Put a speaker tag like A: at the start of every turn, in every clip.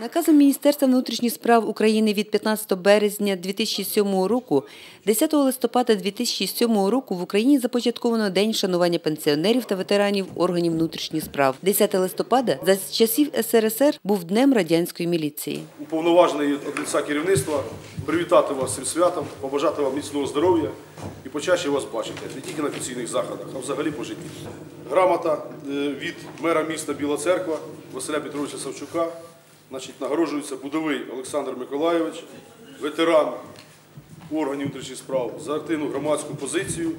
A: Наказом Міністерства внутрішніх справ України від 15 березня 2007 року, 10 листопада 2007 року в Україні започатковано День вшанування пенсіонерів та ветеранів органів внутрішніх справ. 10 листопада за часів СРСР був Днем радянської міліції.
B: уповноважений від лиця керівництва привітати вас цим святом, побажати вам міцного здоров'я і почаще вас бачити не тільки на офіційних заходах, а взагалі по житті. Грамота е, від мера міста Біла Церква Василя Петровича Савчука. Значить, нагороджується будовий Олександр Миколайович, ветеран органів внутрішніх справ за активну громадську позицію,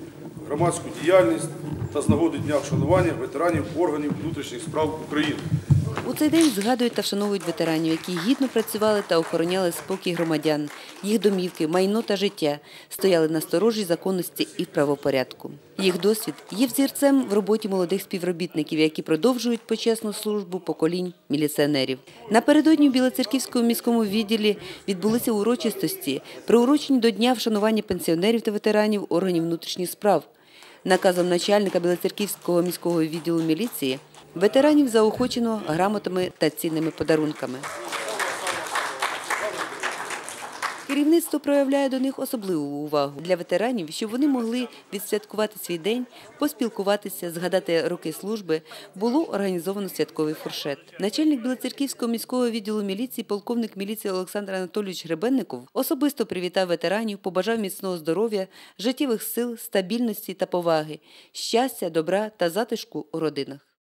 B: громадську діяльність та з нагоди дня вшанування ветеранів органів внутрішніх справ України.
A: У цей день згадують та вшановують ветеранів, які гідно працювали та охороняли спокій громадян, їх домівки, майно та життя, стояли на сторожі законності і правопорядку. Їх досвід є взірцем в роботі молодих співробітників, які продовжують почесну службу поколінь міліціонерів. Напередодні в Білоцерківському міському відділі відбулися урочистості, приурочені до Дня вшанування пенсіонерів та ветеранів органів внутрішніх справ. Наказом начальника Білоцерківського міського відділу міліції ветеранів заохочено грамотами та цінними подарунками. Керівництво проявляє до них особливу увагу для ветеранів, щоб вони могли відсвяткувати свій день, поспілкуватися, згадати роки служби. Було організовано святковий фуршет. Начальник Білоцерківського міського відділу міліції, полковник міліції Олександр Анатолійович Гребенников особисто привітав ветеранів, побажав міцного здоров'я, життєвих сил, стабільності та поваги, щастя, добра та затишку у родинах.